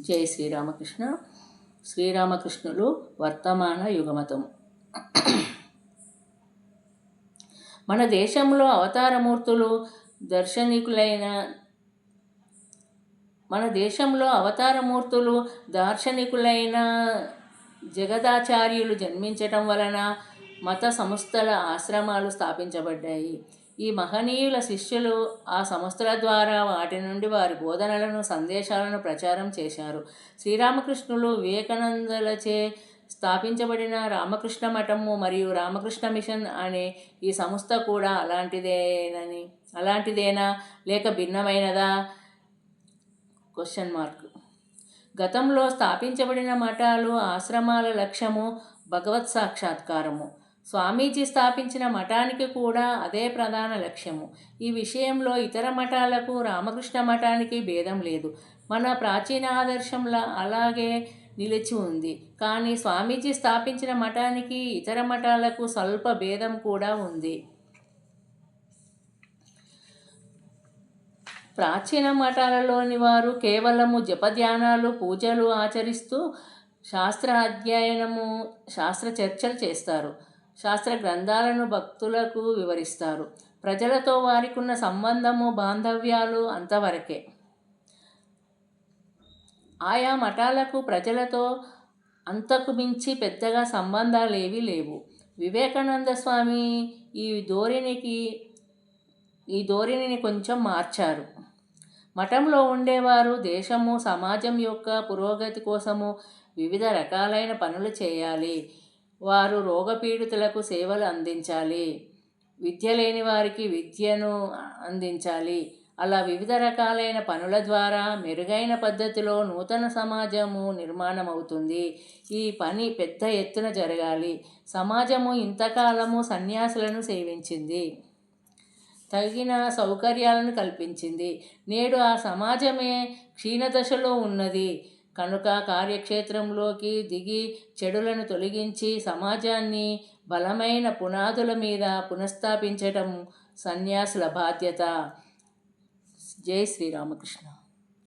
జై శ్రీరామకృష్ణ. శ్రీరామకృష్ణులు వర్తమాన యుగమతం మన దేశంలో అవతారమూర్తులు దర్శనికులైన మన దేశంలో అవతారమూర్తులు దార్శనికులైన జగదాచార్యులు జన్మించటం వలన మత సంస్థల ఆశ్రమాలు స్థాపించబడ్డాయి. ఈ మహనీయుల శిష్యులు ఆ సంస్థల ద్వారా వాటి నుండి వారి బోధనలను సందేశాలను ప్రచారం చేశారు. శ్రీరామకృష్ణులు వివేకానందలచే స్థాపించబడిన రామకృష్ణ మఠము మరియు రామకృష్ణ మిషన్ అనే ఈ సంస్థ కూడా అలాంటిదేనని అలాంటిదేనా లేక భిన్నమైనదా? క్వశ్చన్ మార్క్ గతంలో స్థాపించబడిన మఠాలు ఆశ్రమాల లక్ష్యము భగవత్ సాక్షాత్కారము. స్వామీజీ స్థాపించిన మఠానికి కూడా అదే ప్రధాన లక్ష్యము. ఈ విషయంలో ఇతర మఠాలకు రామకృష్ణ మఠానికి భేదం లేదు. మన ప్రాచీన ఆదర్శంలా అలాగే నిలిచి ఉంది. కానీ స్వామీజీ స్థాపించిన మఠానికి ఇతర మఠాలకు స్వల్ప భేదం కూడా ఉంది. ప్రాచీన మఠాలలోని వారు కేవలము జపధ్యానాలు పూజలు ఆచరిస్తూ శాస్త్ర అధ్యయనము శాస్త్ర చర్చలు చేస్తారు. శాస్త్ర గ్రంథాలను భక్తులకు వివరిస్తారు. ప్రజలతో వారికి ఉన్న సంబంధము బాంధవ్యాలు అంతవరకే. ఆయా మఠాలకు ప్రజలతో అంతకు మించి పెద్దగా సంబంధాలు ఏవీ లేవు. వివేకానంద స్వామి ఈ ధోరణికి ఈ ధోరణిని కొంచెం మార్చారు. మఠంలో ఉండేవారు దేశము సమాజం యొక్క పురోగతి కోసము వివిధ రకాలైన పనులు చేయాలి. వారు రోగపీడితులకు సేవలు అందించాలి. విద్య లేని వారికి విద్యను అందించాలి. అలా వివిధ రకాలైన పనుల ద్వారా మెరుగైన పద్ధతిలో నూతన సమాజము నిర్మాణం అవుతుంది ఈ పని పెద్ద ఎత్తున జరగాలి. సమాజము ఇంతకాలము సన్యాసులను సేవించింది. తగిన సౌకర్యాలను కల్పించింది. నేడు ఆ సమాజమే క్షీణదశలో ఉన్నది. కనుక కార్యక్షేత్రంలోకి దిగి చెడులను తొలగించి సమాజాన్ని బలమైన పునాదుల మీద పునఃస్థాపించటం సన్యాసుల బాధ్యత. జై శ్రీరామకృష్ణ